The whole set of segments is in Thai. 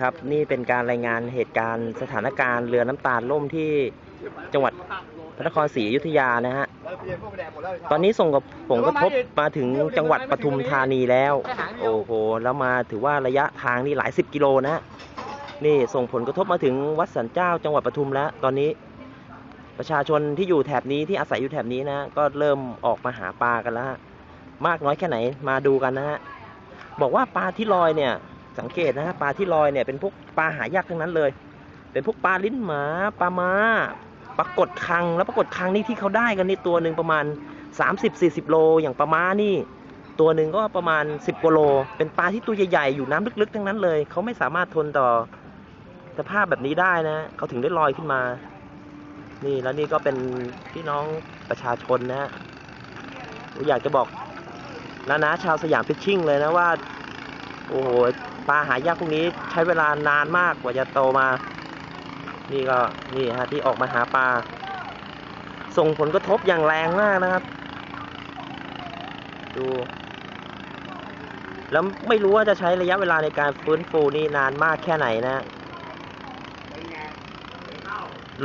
ครับ นี่เป็นการรายงานเหตุการณ์สถานการณ์เรือน้ำตาลล่มที่จังหวัดพระนครศรีอยุธยานะฮะ ตอนนี้ส่งกับผลกระทบมาถึงจังหวัดปทุมธานีแล้ว โอ้โห แล้วมาถือว่าระยะทางนี่หลายสิบกิโลนะ นี่ส่งผลกระทบมาถึงวัดสันเจ้าจังหวัดปทุมแล้ว ตอนนี้ประชาชนที่อยู่แถบนี้ที่อาศัยอยู่แถบนี้นะ ก็เริ่มออกมาหาปลากันแล้วมากน้อยแค่ไหนมาดูกันนะฮะ บอกว่าปลาที่ลอยเนี่ย สังเกตนะฮะปลาที่ลอยเนี่ยเป็นพวกปลาหายากทั้งนั้นเลย เป็นพวกปลาลิ้นหมาปลามาปลากดคังแล้วปรากฏคังนี่ที่เขาได้กันนี่ตัวหนึ่งประมาณ 30-40 โล อย่างปลาม้านี่ ตัวหนึ่งก็ประมาณ 10กว่าโล เป็นปลาที่ตัวใหญ่ๆอยู่น้ำลึกๆ ทั้งนั้นเลยเขาไม่สามารถทนต่อสภาพแบบนี้ได้นะเขาถึงได้ลอยขึ้นมา นี่แล้วนี่ก็เป็นพี่น้องประชาชนนะฮะอยากจะบอกนะนะชาวสยามฟิชชิ่งเลยนะว่า โอ้โหปลาหายากพวกนี้ใช้เวลานานมากกว่าจะโตมา นี่ก็นี่ฮะที่ออกมาหาปลา ส่งผลกระทบอย่างแรงมากนะครับ ดู แล้วไม่รู้ว่าจะใช้ระยะเวลาในการฟื้นฟูนี่นานมากแค่ไหนนะ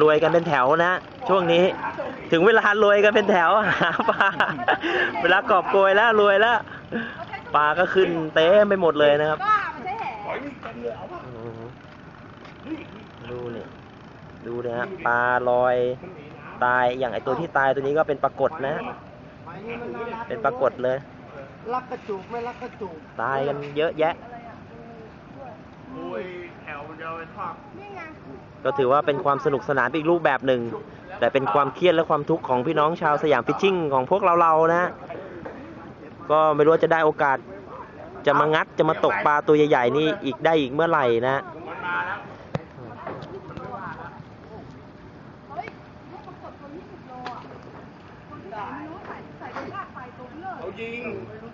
รวยกันเป็นแถวนะ ช่วงนี้ถึงเวลารวยกันเป็นแถวหาปลาเวลากอบโกยแล้วรวยแล้ว ปลาก็ขึ้นเต็มไปหมดเลยนะครับก็ไม่ใช่แหอืมดูนี่ดูนะฮะปลาลอยตายอย่างไอตัวที่ตายตัวนี้ก็เป็นปรากฏนะเป็นปรากฏเลย รักกระจุกไม่รักกระจุกตายกันเยอะแยะโอ้ยแถวเดียวเป็นภาพนี่ไงก็ถือว่าเป็นความสนุกสนานอีกรูปแบบหนึ่ง แต่เป็นความเครียดและความทุกข์ของพี่น้องชาวสยามฟิชชิ่งของพวกเราเราๆนะ ก็ไม่รู้ว่าจะได้โอกาส จะมางัดจะมาตกปลาตัวใหญ่ๆนี่อีกได้อีกเมื่อไหร่นะมันมาแล้วเฮ้ยลูกประกดตัว20โลอะคนที่ใส่ไม่รู้ใส่ใส่กระชากไปตรงเลยเขายิง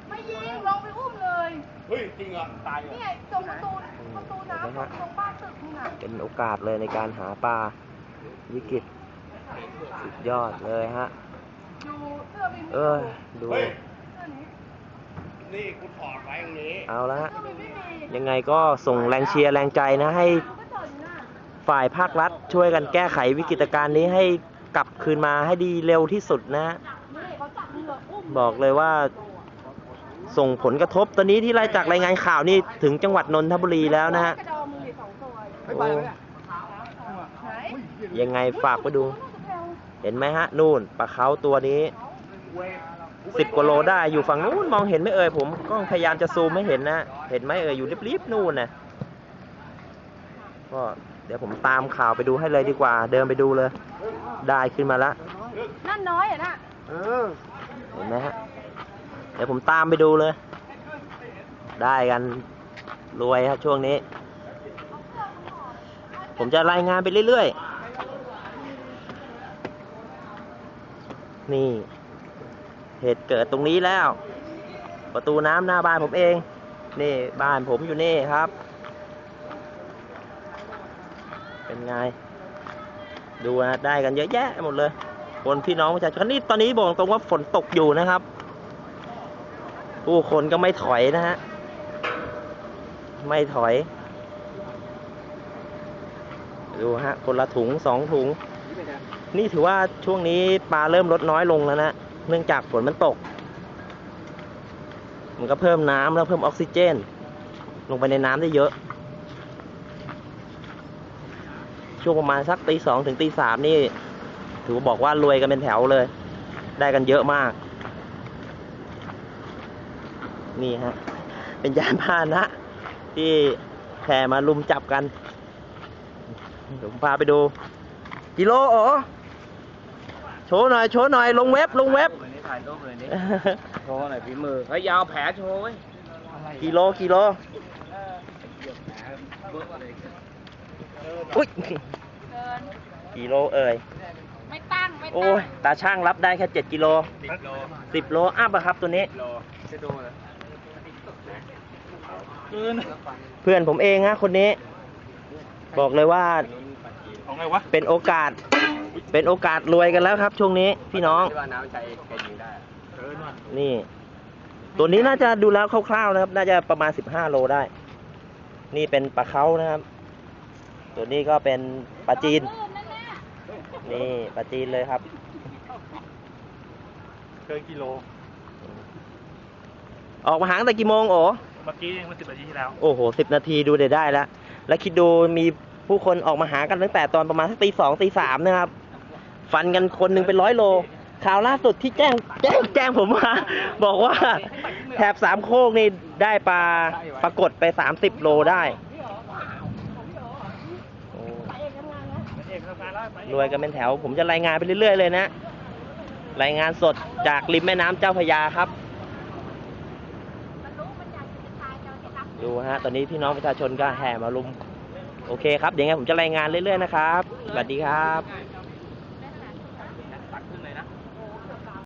ไม่ยิงลงไปอุ้มเลย เฮ้ย จริงอะ ตายนี่ไงตรงประตูประตูน้ำตรงตรงบ้านตึกนี่น่ะเป็นโอกาสเลยในการหาปลาวิกฤตสุดยอดเลยฮะดูเสื้อวินเออ ดูเฮ้ยเสื้อนี้ นี่กูถอดไว้อย่างนี้ เอาละฮะเสื้อวินไม่มียังไงก็ส่งแรงเชียร์แรงใจนะให้ก็จอดอยู่น่ะฝ่ายภาครัฐช่วยกันแก้ไขวิกฤตการณ์นี้ให้กลับคืนมาให้ดีเร็วที่สุดนะนี่เขาจับเรืออุ้มบอกเลยว่าส่งผลกระทบตอนนี้ที่ไล่จากรายงานข่าวนี่ถึงจังหวัดนนทบุรีแล้วนะฮะกระดองมืออีกสองตัวโอ้ไหนยังไงฝากไปดู เห็นไหมฮะ นู่นปลาเขาตัวนี้ สิบกว่าโลได้อยู่ฝั่งนู้นมองเห็นไหมเอ่ยผมก็พยายามจะซูมให้เห็นนะเห็นไหมเอ่ยอยู่ริบๆนู่นนะก็เดี๋ยวผมตามข่าวไปดูให้เลยดีกว่า เดินไปดูเลย ได้ขึ้นมาแล้วนั่นน้อยอะน่ะเออเห็นไหมฮะเดี๋ยวผมตามไปดูเลย ได้กันรวยครับช่วงนี้ ผมจะรายงานไปเรื่อยๆ นี่ เหตุเกิดตรงนี้แล้ว ประตูน้ำหน้าบ้านผมเอง นี่บ้านผมอยู่นี่ครับ เป็นไง ดูนะได้กันเยอะแยะหมดเลยคนพี่น้องประชาชนนี่ตอนนี้บอกตรงว่าฝนตกอยู่นะครับ ผู้คนก็ไม่ถอยนะฮะ ไม่ถอยดูฮะคนละถุงสองถุง นี่ถือว่าช่วงนี้ปลาเริ่มลดน้อยลงแล้วนะ เนื่องจากฝนมันตก มันก็เพิ่มน้ำแล้วเพิ่มออกซิเจน ลงไปในน้ำได้เยอะ ช่วงประมาณสักตีสองถึงตีสามนี่ ถือบอกว่ารวยกันเป็นแถวเลย ได้กันเยอะมาก นี่ฮะ เป็นยานพาหนะ ที่แผ่มาลุมจับกันเดี๋ยวผมพาไปดู กิโลอ๋อ โชว์หน่อย โชว์หน่อย ลงเว็บ ลงเว็บวันนี้ถ่ายรูปเลยนี่โชว์หน่อยฝีมือเฮ้ยยาวแผลโชว์เว้ยกิโล กิโล อุ้ยเดิน กิโลเอ่ย ไม่ตั้ง ไม่โอ้ตั้งยตาช่างรับได้แค่เจ็ดกิโลสิบโลสิบโลอัพอะครับตัวนี้ โลจะดูเลยเกินเพื่อนผมเองฮะคนนี้ บอกเลยว่า ของไงวะ เป็นโอกาส เป็นโอกาสรวยกันแล้วครับ ช่วงนี้พี่น้อง ที่ว่าน้ำใจแกยิงได้เกินว่ะนี่ ตัวนี้น่าจะดูแล้วคร่าวๆนะครับ น่าจะประมาณสิบห้าโลได้ นี่เป็นปลาเขานะครับ ตัวนี้ก็เป็นปลาจีน นี่ปลาจีนเลยครับ เกินกิโล ออกมาหาตั้งแต่กี่โมงโอ้เมื่อกี้เมื่อสิบนาทีที่แล้วโอ้โหสิบนาทีดูเดี๋ยวได้แล้ว แล้วคิดดูมีผู้คนออกมาหากันตั้งแต่ตอนประมาณสักตีสองตีสามนะครับ ฟันกันคนหนึ่งเป็นร้อยโล ข่าวล่าสุดที่แจ้งแจ้งแจ้งผมมาบอกว่าแถบสามโคกนี่ได้ปลาปรากฏไปสามสิบโลได้รวยกันเป็นแถว ผมจะรายงานไปเรื่อยๆเลยนะ รายงานสดจากริมแม่น้ำเจ้าพยาครับ ดูฮะ ตอนนี้พี่น้องประชาชนก็แห่มารุม โอเคครับ เดี๋ยวไงผมจะรายงานเรื่อยๆนะครับ สวัสดีครับ